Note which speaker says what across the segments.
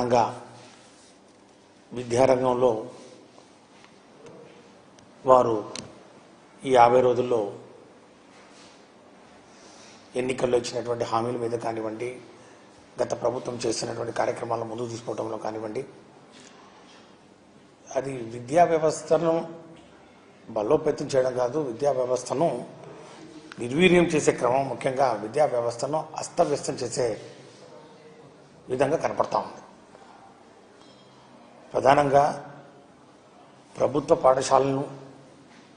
Speaker 1: రంగా విద్యారంగంలో వారు ఈ యాభై రోజుల్లో ఎన్నికల్లో ఇచ్చినటువంటి హామీల మీద కానివ్వండి గత ప్రభుత్వం చేసినటువంటి కార్యక్రమాలను ముందుకు తీసుకోవడంలో కానివ్వండి అది విద్యా వ్యవస్థను బలోపేతం చేయడం కాదు విద్యా వ్యవస్థను నిర్వీర్యం చేసే క్రమం ముఖ్యంగా విద్యా వ్యవస్థను అస్తవ్యస్తం చేసే విధంగా కనపడతా ఉంది. ప్రధానంగా ప్రభుత్వ పాఠశాలను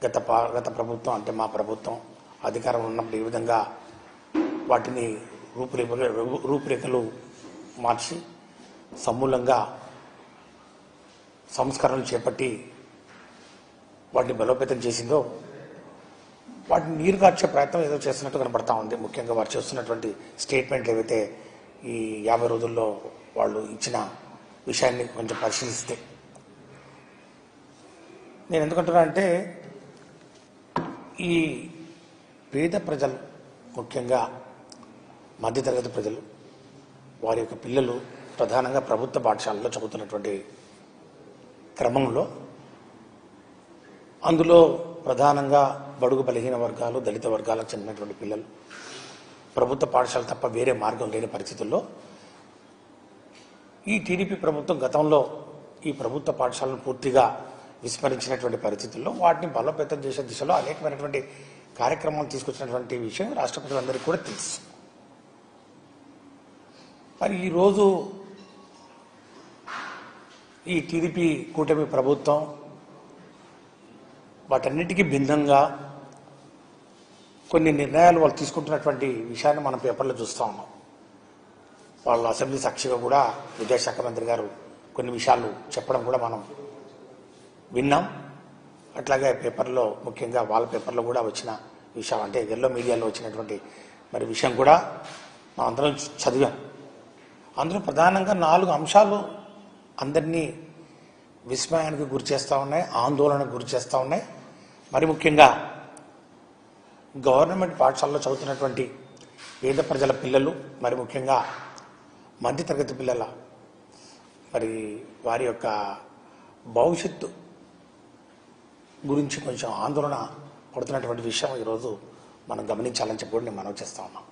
Speaker 1: గత పా గత ప్రభుత్వం అంటే మా ప్రభుత్వం అధికారం ఉన్నప్పుడు ఈ విధంగా వాటిని రూపురేఖలు రూపురేఖలు మార్చి సమూలంగా సంస్కరణలు చేపట్టి వాటిని బలోపేతం చేసిందో వాటిని నీరు కార్చే ప్రయత్నం ఏదో చేస్తున్నట్టు కనబడతా ఉంది. ముఖ్యంగా వారు చేస్తున్నటువంటి స్టేట్మెంట్లు ఏవైతే ఈ యాభై రోజుల్లో వాళ్ళు ఇచ్చిన విషయాన్ని కొంచెం పరిశీలిస్తే. నేను ఎందుకంటున్నా అంటే ఈ పేద ప్రజలు ముఖ్యంగా మధ్యతరగతి ప్రజలు వారి యొక్క పిల్లలు ప్రధానంగా ప్రభుత్వ పాఠశాలలో చదువుతున్నటువంటి క్రమంలో అందులో ప్రధానంగా బడుగు బలహీన వర్గాలు దళిత వర్గాలకు చెందినటువంటి పిల్లలు ప్రభుత్వ పాఠశాల తప్ప వేరే మార్గం లేని పరిస్థితుల్లో ఈ టీడీపీ ప్రభుత్వం గతంలో ఈ ప్రభుత్వ పాఠశాలను పూర్తిగా విస్మరించినటువంటి పరిస్థితుల్లో వాటిని బలోపేతం చేసే దిశలో అనేకమైనటువంటి కార్యక్రమాలు తీసుకొచ్చినటువంటి విషయం రాష్ట్ర ప్రజలందరికీ కూడా తెలుసు. మరి ఈరోజు ఈ టీడీపీ కూటమి ప్రభుత్వం వాటన్నిటికీ భిన్నంగా కొన్ని నిర్ణయాలు వాళ్ళు తీసుకుంటున్నటువంటి విషయాన్ని మనం పేపర్లో చూస్తూ ఉన్నాం. వాళ్ళ అసెంబ్లీ సాక్షిగా కూడా విద్యాశాఖ మంత్రి గారు కొన్ని విషయాలు చెప్పడం కూడా మనం విన్నాం. అట్లాగే పేపర్లో ముఖ్యంగా వాళ్ళ పేపర్లో కూడా వచ్చిన విషయం అంటే ఎల్లో మీడియాలో వచ్చినటువంటి మరి విషయం కూడా మనం అందరం చదివాం. అందులో ప్రధానంగా నాలుగు అంశాలు అందరినీ విస్మయానికి గురి చేస్తూ ఉన్నాయి ఆందోళనకు గురి చేస్తూ ఉన్నాయి. మరి ముఖ్యంగా గవర్నమెంట్ పాఠశాలలో చదువుతున్నటువంటి పేద ప్రజల పిల్లలు మరి ముఖ్యంగా మధ్యతరగతి పిల్లల మరి వారి యొక్క భవిష్యత్తు గురించి కొంచెం ఆందోళన పడుతున్నటువంటి విషయం ఈరోజు మనం గమనించాలని చెప్పి నేను మనవి చేస్తా ఉన్నాం